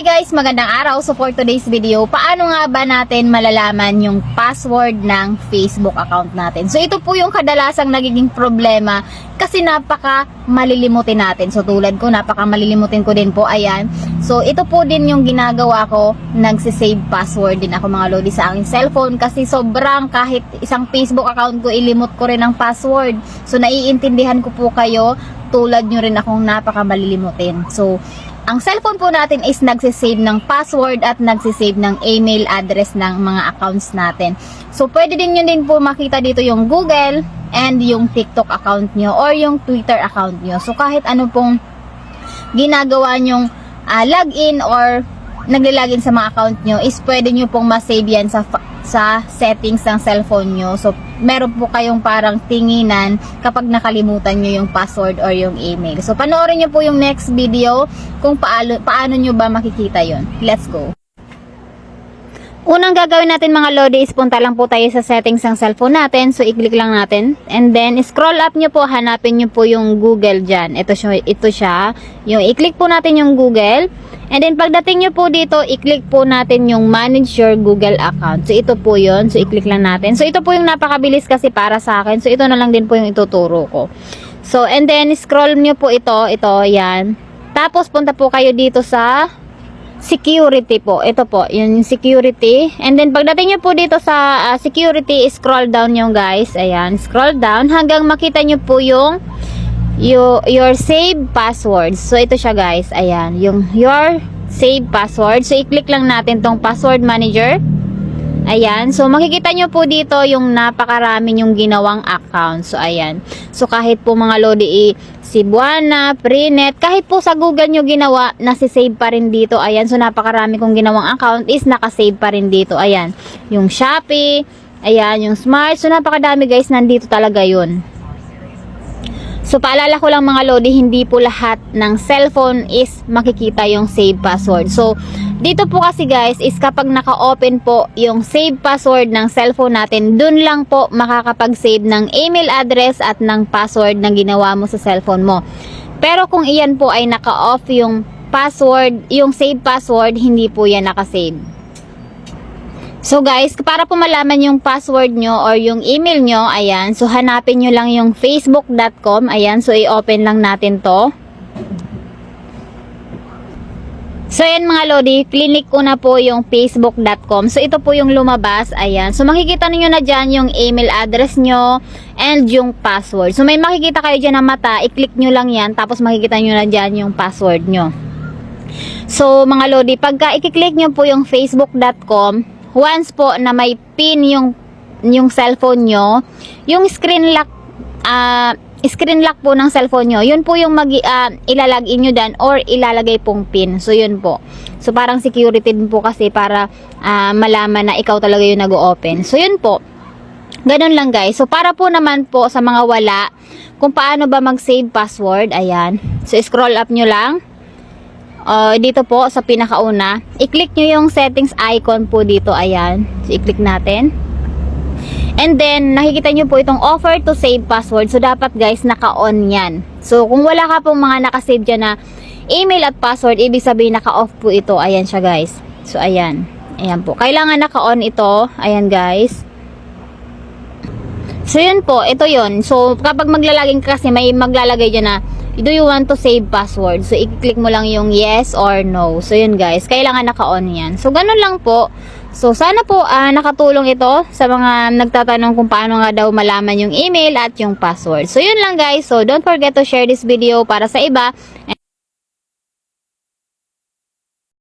Hi guys, magandang araw. So for today's video, paano nga ba natin malalaman yung password ng Facebook account natin? So ito po yung kadalasang nagiging problema kasi napaka malilimutin natin. So tulad ko, napaka malilimutin ko din po. Ayan. So ito po din yung ginagawa ko, nagsisave password din ako mga lodi sa aking cellphone kasi sobrang kahit isang Facebook account ko, ilimot ko rin ang password. So naiintindihan ko po kayo, tulad nyo rin akong napaka malilimutin. So ang cellphone po natin is nagsisave ng password at nagsisave ng email address ng mga accounts natin. So, pwede din yun din po makita dito yung Google and yung TikTok account nyo or yung Twitter account nyo. So, kahit ano pong ginagawa nyong ah, login or naglalagin sa mga account nyo is pwede nyo pong masave yan sa, sa settings ng cellphone nyo. So, meron po kayong parang tinginan kapag nakalimutan nyo yung password or yung email. So, panoorin nyo po yung next video kung paano, paano nyo ba makikita yon. Let's go! Unang gagawin natin mga lodi is punta lang po tayo sa settings ng cellphone natin. So, i-click lang natin. And then, scroll up nyo po, hanapin nyo po yung Google dyan. Ito siya, ito siya. Yung, i-click po natin yung Google. And then, pagdating nyo po dito, i-click po natin yung manage your Google account. So, ito po yun. So, i-click lang natin. So, ito po yung napakabilis kasi para sa akin. So, ito na lang din po yung ituturo ko. So, and then, scroll nyo po ito. Ito, yan. Tapos, punta po kayo dito sa security po. Ito po, yung security. And then, pagdating nyo po dito sa ah, security, scroll down nyo guys. Ayan, scroll down hanggang makita nyo po yung your, your save passwords. So, ito siya guys. Ayan, yung your save password. So, i-click lang natin tong password manager. Ayan. So, makikita nyo po dito yung napakarami yung ginawang account. So, ayan. So, kahit po mga lodi i Cebuana, Prenet, kahit po sa Google nyo ginawa, nasisave pa rin dito. Ayan. So, napakarami kong ginawang account is nakasave pa rin dito. Ayan. Yung Shopee, ayan, yung Smart. So, napakadami guys. Nandito talaga yun. So, paalala ko lang mga lodi, hindi po lahat ng cellphone is makikita yung save password. So, dito po kasi guys, is kapag naka-open po yung save password ng cellphone natin, dun lang po makakapag-save ng email address at ng password na ginawa mo sa cellphone mo. Pero kung iyan po ay naka-off yung password, yung save password, hindi po yan naka-save. So guys, para po malaman yung password nyo or yung email nyo, ayan, so hanapin nyo lang yung facebook.com, ayan, so i-open lang natin to. So ayan mga lodi, clinic ko na po yung facebook.com. So ito po yung lumabas, ayan. So makikita niyo na dyan yung email address nyo and yung password. So may makikita kayo dyan na mata, i-click nyo lang yan, tapos makikita nyo na dyan yung password nyo. So mga lodi, pagka i-click nyo po yung facebook.com, once po na may pin yung yung cellphone nyo, yung screen lock ah screen lock po ng cellphone nyo, yun po yung mag uh, ilalagin nyo dan or ilalagay pong pin. So yun po. So parang security din po kasi para ah, malaman na ikaw talaga yung nag-open. So yun po. Ganun lang guys. So para po naman po sa mga wala, kung paano ba mag-save password, ayan. So scroll up nyo lang. Uh, dito po sa pinakauna, i-click nyo yung settings icon po dito, ayan. So i-click natin. And then, nakikita nyo po itong offer to save password. So, dapat guys, naka-on yan. So, kung wala ka pong mga naka-save dyan na email at password, ibig sabihin naka-off po ito. Ayan siya guys. So, ayan. Ayan po. Kailangan naka-on ito. Ayan guys. So, yun po. Ito yun. So, kapag maglalagin ka kasi, may maglalagay dyan na do you want to save password? So, i-click mo lang yung yes or no. So, yun guys. Kailangan naka-on yan. So, ganun lang po. So, sana po ah, nakatulong ito sa mga nagtatanong kung paano nga daw malaman yung email at yung password. So, yun lang guys. So, don't forget to share this video para sa iba.